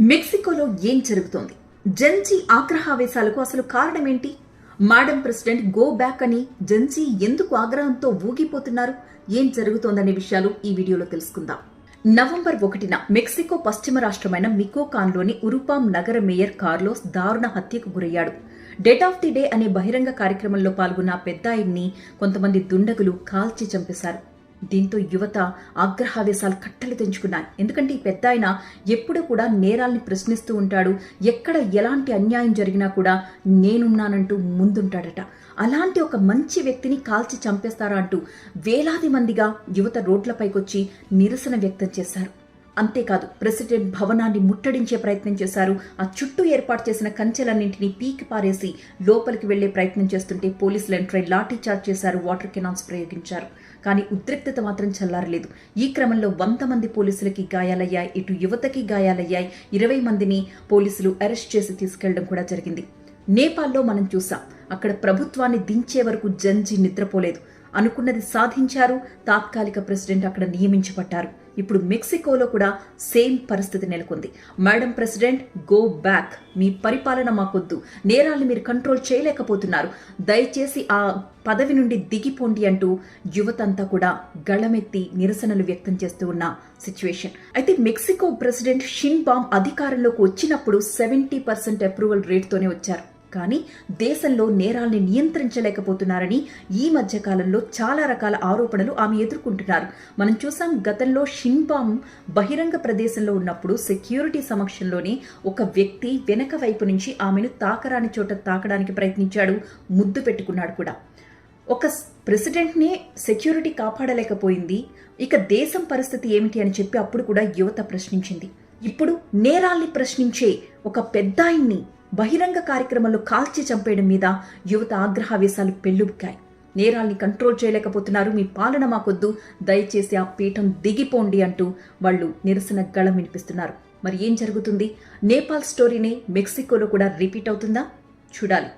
మెక్సికోలో ఏం జరుగుతోంది? జెన్జీ ఆగ్రహావేశాలకు అసలు కారణం ఏంటి మేడం ప్రెసిడెంట్ గో బ్యాక్ అని జెన్జీ ఎందుకు ఆగ్రహంతో ఊగిపోతున్నారు? ఏం జరుగుతోందనే విషయాలు ఈ వీడియోలో తెలుసుకుందాం. నవంబర్ ఒకటిన మెక్సికో పశ్చిమ రాష్ట్రమైన మికోకాన్లోని ఉరుపాం నగర మేయర్ కార్లోస్ దారుణ హత్యకు గురయ్యాడు. డెట్ ఆఫ్ ది డే అనే బహిరంగ కార్యక్రమంలో పాల్గొన్న ఆ పెద్ద ఆయన్ని కొంతమంది దుండగులు కాల్చి చంపేశారు. దీంతో యువత ఆగ్రహావేశాలు కట్టలు తెంచుకున్నాయి. ఎందుకంటే ఈ పెద్ద ఆయన ఎప్పుడూ కూడా నేరాల్ని ప్రశ్నిస్తూ ఉంటాడు. ఎక్కడ ఎలాంటి అన్యాయం జరిగినా కూడా నేనున్నానంటూ ముందుంటాడట. అలాంటి ఒక మంచి వ్యక్తిని కాల్చి చంపేస్తారా అంటూ వేలాది మందిగా యువత రోడ్లపైకొచ్చి నిరసన వ్యక్తం చేశారు. అంతేకాదు ప్రెసిడెంట్ భవనాన్ని ముట్టడించే ప్రయత్నం చేశారు. ఆ చుట్టూ ఏర్పాటు చేసిన కంచెలన్నింటినీ పీకి పారేసి లోపలికి వెళ్ళే ప్రయత్నం చేస్తుంటే పోలీసులు ఎంట్రై లాఠీ చార్జ్ చేశారు వాటర్ కెనాన్స్ ప్రయోగించారు. కానీ ఉద్రిక్తత మాత్రం చల్లారలేదు. ఈ క్రమంలో వంద మంది పోలీసులకి గాయాలయ్యాయి ఇటు యువతకి గాయాలయ్యాయి. ఇరవై మందిని పోలీసులు అరెస్ట్ చేసి తీసుకెళ్ళడం కూడా జరిగింది. నేపాల్లో మనం చూసాం అక్కడ ప్రభుత్వాన్ని దించే వరకు జంజి నిద్రపోలేదు. అనుకున్నది సాధించారు తాత్కాలిక ప్రెసిడెంట్ అక్కడ నియమించబడ్డారు. ఇప్పుడు మెక్సికోలో కూడా సేమ్ పరిస్థితి నెలకొంది. Madam president go back. మీ పరిపాలన మాకొద్దు. నేరాలు మీరు కంట్రోల్ చేయలేకపోతున్నారు. దయచేసి ఆ పదవి నుండి దిగిపోండి అంటూ యువతంతా కూడా గళమెత్తి నిరసనలు వ్యక్తం చేస్తూ ఉన్న సిచ్యువేషన్. అయితే మెక్సికో ప్రెసిడెంట్ షిన్ బామ్ అధికారంలోకి వచ్చినప్పుడు సెవెంటీ పర్సెంట్ అప్రూవల్ రేట్తోనే వచ్చారు. కానీ దేశంలో నేరాల్ని నియంత్రించలేకపోతున్నారని ఈ మధ్య కాలంలో చాలా రకాల ఆరోపణలు ఆమె ఎదుర్కొంటున్నారు. మనం చూసాం గతంలో షిన్బామ్ బహిరంగ ప్రదేశంలో ఉన్నప్పుడు సెక్యూరిటీ సమక్షంలోనే ఒక వ్యక్తి వెనక వైపు నుంచి ఆమెను తాకరాని చోట తాకడానికి ప్రయత్నించాడు ముద్దు పెట్టుకున్నాడు కూడా. ఒక ప్రెసిడెంట్నే సెక్యూరిటీ కాపాడలేకపోయింది. ఇక దేశం పరిస్థితి ఏమిటి అని చెప్పి అప్పుడు కూడా యువత ప్రశ్నించింది. ఇప్పుడు నేరాల్ని ప్రశ్నించే ఒక పెద్దాయిని బహిరంగ కార్యక్రమంలో కాల్చి చంపేయడం మీద యువత ఆగ్రహావేశాలు పెళ్ళుబుకాయి నేరాల్ని కంట్రోల్ చేయలేకపోతున్నారు. మీ పాలన మాకొద్దు. దయచేసి ఆ పీఠం దిగిపోండి అంటూ వాళ్ళు నిరసన గళం వినిపిస్తున్నారు. మరి ఏం జరుగుతుంది? నేపాల్ స్టోరీనే మెక్సికోలో కూడా రిపీట్ అవుతుందా? చూడాలి.